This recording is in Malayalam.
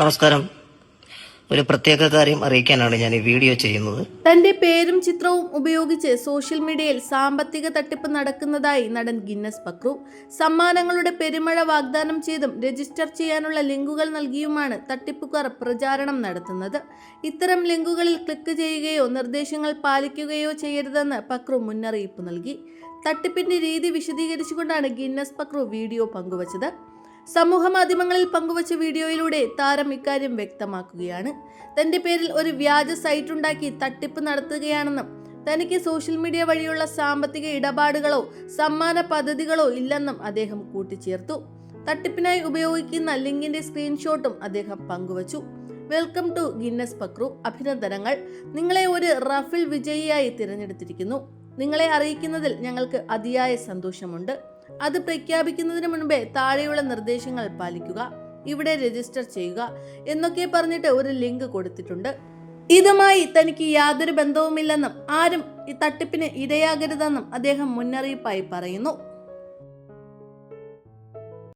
നമസ്കാരം. ഒരു പ്രത്യേക കാര്യം അറിയിക്കാനാണ് ഞാൻ ഈ വീഡിയോ ചെയ്യുന്നത്. തന്റെ പേരും ചിത്രവും ഉപയോഗിച്ച് സോഷ്യൽ മീഡിയയിൽ സാമ്പത്തിക തട്ടിപ്പ് നടക്കുന്നതായി നടൻ ഗിന്നസ് പക്രു സമ്മാനങ്ങളുടെ പെരുമഴ വാഗ്ദാനം ചെയ്തും രജിസ്റ്റർ ചെയ്യാനുള്ള ലിങ്കുകൾ നൽകിയുമാണ് തട്ടിപ്പുകാർ പ്രചാരണം നടത്തുന്നത്. ഇത്തരം ലിങ്കുകളിൽ ക്ലിക്ക് ചെയ്യുകയോ നിർദ്ദേശങ്ങൾ പാലിക്കുകയോ ചെയ്യരുതെന്ന് പക്രു മുന്നറിയിപ്പ് നൽകി. തട്ടിപ്പിന്റെ രീതി വിശദീകരിച്ചുകൊണ്ടാണ് ഗിന്നസ് പക്രു വീഡിയോ പങ്കുവച്ചത്. സമൂഹ മാധ്യമങ്ങളിൽ പങ്കുവച്ച വീഡിയോയിലൂടെ താരം ഇക്കാര്യം വ്യക്തമാക്കുകയാണ്. തന്റെ പേരിൽ ഒരു വ്യാജ സൈറ്റ് ഉണ്ടാക്കി തട്ടിപ്പ് നടത്തുകയാണെന്നും തനിക്ക് സോഷ്യൽ മീഡിയ വഴിയുള്ള സാമ്പത്തിക ഇടപാടുകളോ സമ്മാന പദ്ധതികളോ ഇല്ലെന്നും അദ്ദേഹം കൂട്ടിച്ചേർത്തു. തട്ടിപ്പിനായി ഉപയോഗിക്കുന്ന ലിങ്കിന്റെ സ്ക്രീൻഷോട്ടും അദ്ദേഹം പങ്കുവച്ചു. Welcome to Guinness Pakru. അഭിനന്ദനങ്ങൾ. നിങ്ങളെ ഒരു റഫിൽ വിജയിയായി തിരഞ്ഞെടുത്തിരിക്കുന്നു. നിങ്ങളെ അറിയിക്കുന്നതിൽ ഞങ്ങൾക്ക് അതിയായ സന്തോഷമുണ്ട്. അത് പ്രഖ്യാപിക്കുന്നതിന് മുൻപേ താഴെയുള്ള നിർദ്ദേശങ്ങൾ പാലിക്കുക ഇവിടെ രജിസ്റ്റർ ചെയ്യുക എന്നൊക്കെ പറഞ്ഞിട്ട് ഒരു ലിങ്ക് കൊടുത്തിട്ടുണ്ട്. ഇതുമായി തനിക്ക് യാതൊരു ബന്ധവുമില്ലെന്നും ആരും ഈ തട്ടിപ്പിന് ഇരയാകരുതെന്നും അദ്ദേഹം മുന്നറിയിപ്പായി പറയുന്നു.